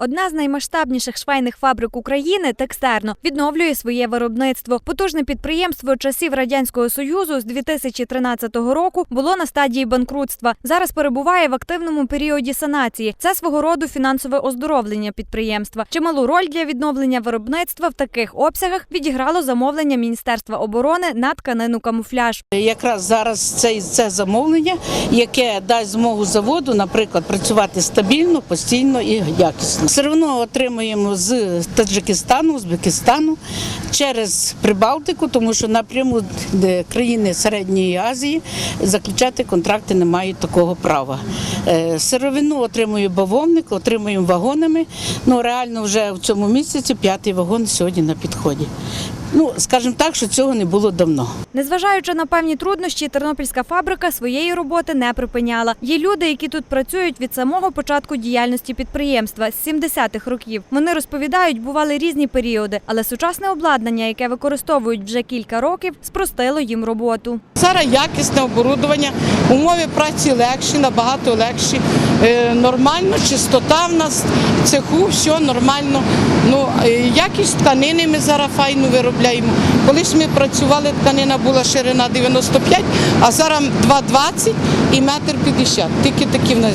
Одна з наймасштабніших швейних фабрик України Текстерно відновлює своє виробництво. Потужне підприємство часів радянського союзу з 2013 року було на стадії банкрутства. Зараз перебуває в активному періоді санації. Це свого роду фінансове оздоровлення підприємства. Чималу роль для відновлення виробництва в таких обсягах відіграло замовлення Міністерства оборони на тканину камуфляж. Якраз зараз це, це замовлення, яке дасть змогу заводу, наприклад, працювати стабільно, постійно і якісно. Сировину отримуємо з Таджикистану, Узбекистану через Прибалтику, тому що напряму країни Середньої Азії заключати контракти не мають такого права. Е, Сировину отримує бавовник, отримуємо вагонами. Ну реально вже в цьому місяці п'ятий вагон сьогодні на підході. Ну, скажімо так, що цього не було давно. Незважаючи на певні труднощі, тернопільська фабрика своєї роботи не припиняла. Є люди, які тут працюють від самого початку діяльності підприємства з 70-х років. Вони розповідають, бували різні періоди, але сучасне обладнання, яке використовують вже кілька років, спростило їм роботу. Зараз якісне оборудовання, умови праці легші, набагато легші. Е, нормально, чистота в нас в цеху, все нормально. Ну, е, якість тканини ми зараз файно виробляємо. Колись ми працювали, тканина була ширина 95, а зараз 2,20 і метр 50. Тільки такі в нас.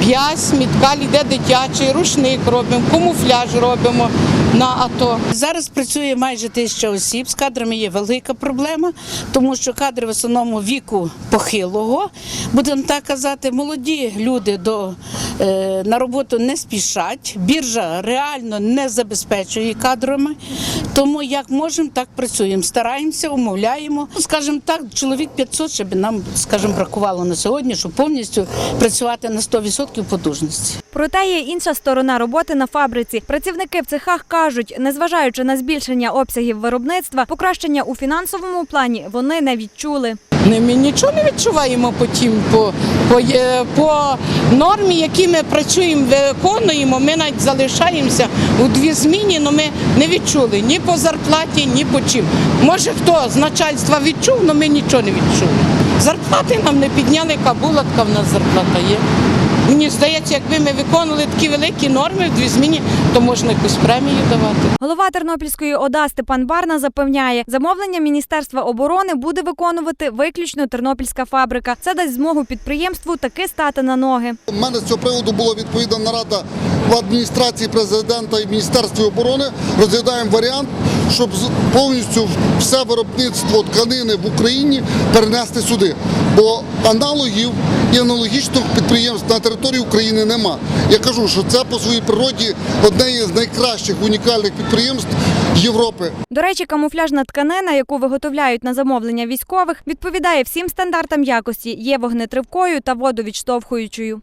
Б'язь, міткаль, йде дитячий, рушник робимо, камуфляж робимо на АТО. Зараз працює майже тисяча осіб. З кадрами є велика проблема, тому що кадри в основному віку похилого, будемо так казати, молоді люди до, е, на роботу не спішать. Біржа реально не забезпечує кадрами. Тому як можемо, так працюємо. Стараємося, умовляємо. Ну, Скажімо так, чоловік 500, щоб нам, скажімо, бракувало на сьогодні, щоб повністю працювати на 100% потужності. Проте є інша сторона роботи на фабриці. Працівники в цехах кажуть, незважаючи на збільшення обсягів виробництва, покращення у фінансовому плані вони не відчули. Ми нічого не відчуваємо по тім, по, по, по нормі, які ми працюємо, виконуємо, ми навіть залишаємося у дві зміни, але ми не відчули ні по зарплаті, ні по чим. Може хто з начальства відчув, але ми нічого не відчули. Зарплати нам не підняли, яка була, така в нас зарплата є. Мені здається, якби ми виконували такі великі норми в дві зміни, то можна якусь премію давати. Голова Тернопільської ОДА Степан Барна запевняє, замовлення Міністерства оборони буде виконувати виключно Тернопільська фабрика. Це дасть змогу підприємству таки стати на ноги. У мене з цього приводу була відповідна нарада в адміністрації президента і Міністерстві оборони. Розглядаємо варіант, щоб з- повністю все виробництво тканини в Україні перенести сюди. Бо аналогів і аналогічних підприємств на території України нема. Я кажу, що це по своїй природі одне із найкращих унікальних підприємств Європи. До речі, камуфляжна тканина, яку виготовляють на замовлення військових, відповідає всім стандартам якості, є вогнетривкою та водовідштовхуючою.